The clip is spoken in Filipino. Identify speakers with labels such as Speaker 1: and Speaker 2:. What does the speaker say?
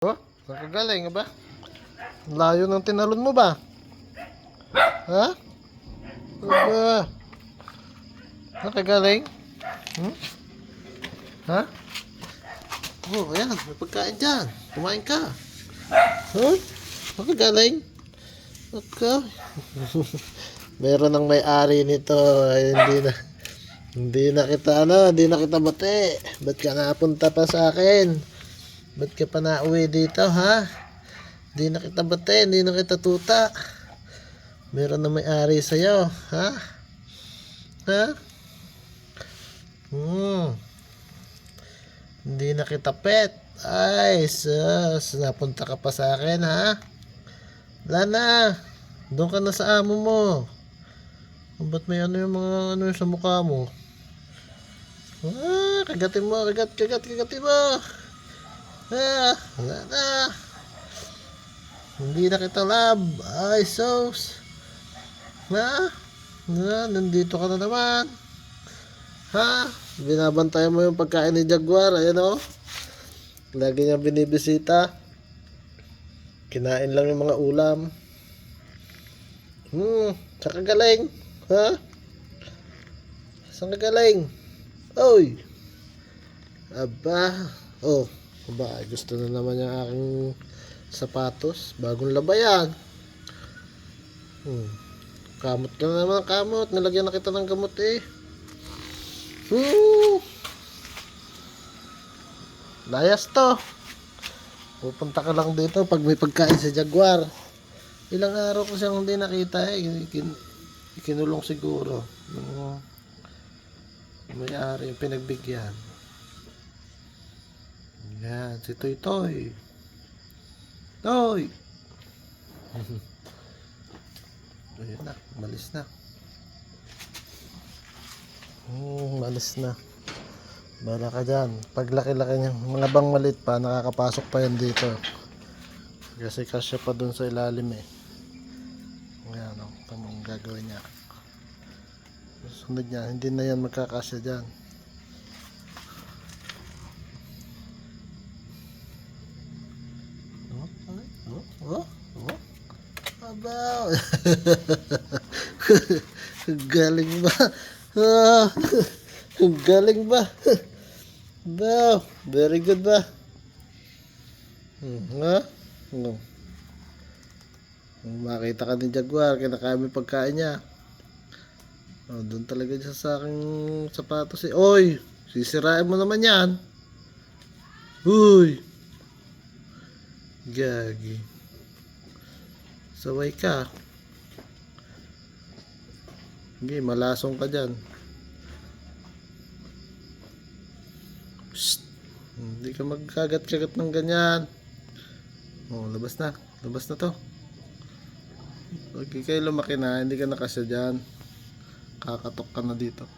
Speaker 1: Oh, nakagaling ba? Layo ng tinalon mo ba? Ha? Aba. Nakagaling? Hmm? Ha? Oh, ayan. May pagkain dyan. Kumain ka. Huh? Nakagaling? Okay. Meron ng may-ari nito. Ay, hindi na. Hindi na kita ano, hindi na kita bate. Ba't ka napunta pa sa akin? Ba't ka pa nauwi dito, ha? Hindi na kita bate, hindi na kita tuta. Meron na may-ari sa'yo, ha? Ha? Hmm. Hindi na kita pet. Ay, sus. Napunta ka pa sa akin, ha? Wala na. Doon ka na sa amo mo. Ba't may ano yung mga ano yung sa mukha mo? Ah, kagatin mo, kagat, kagat, kagatin mo. Ah, wala na. Hindi na kita love. Ay, sos. Ha? Na, nandito ka na naman. Ha? Binabantayan mo yung pagkain ni Jaguar. Ayan o. Lagi niya binibisita. Kinain lang yung mga ulam. Hmm, saan ka galing? Ha? Saan galing? Oy! Aba. Oh, aba, gusto na naman yung aking sapatos. Bagong labayan. Hmm. Kamot ka na naman, kamot. Nilagyan na kita ng gamot eh. Hmm. Layas to. Pupunta ka lang dito pag may pagkain sa Jaguar. Ilang araw ko siyang hindi nakita eh. Kin kinulong siguro. May-ari pinagbigyan. Yan, si Toy Toy. Toy! Ayun na, malis na. Hmm, malis na. Bala ka dyan. Pag laki-laki niya, mga bang malit pa, nakakapasok pa yan dito. Kasi kasya pa dun sa ilalim eh. Ayan o, ito mo ang gagawin niya. Sunod niya, hindi na yan magkakasya dyan. Aba. Galing ba? Ah, Galing ba? Ba, very good ba? Hmm, ha? Kung makita ka ni Jaguar, yung pagkain niya. Oh, doon talaga siya sa aking sapatos eh. Oy! Sisirain mo naman yan. Uy! Gagi. Saway ka. Hindi, malasong ka dyan. Psst. Hindi ka magkagat-kagat ng ganyan. Oh, labas na. Labas na to. Pag kayo lumaki na, hindi ka nakasya dyan. Kakatok ka na dito.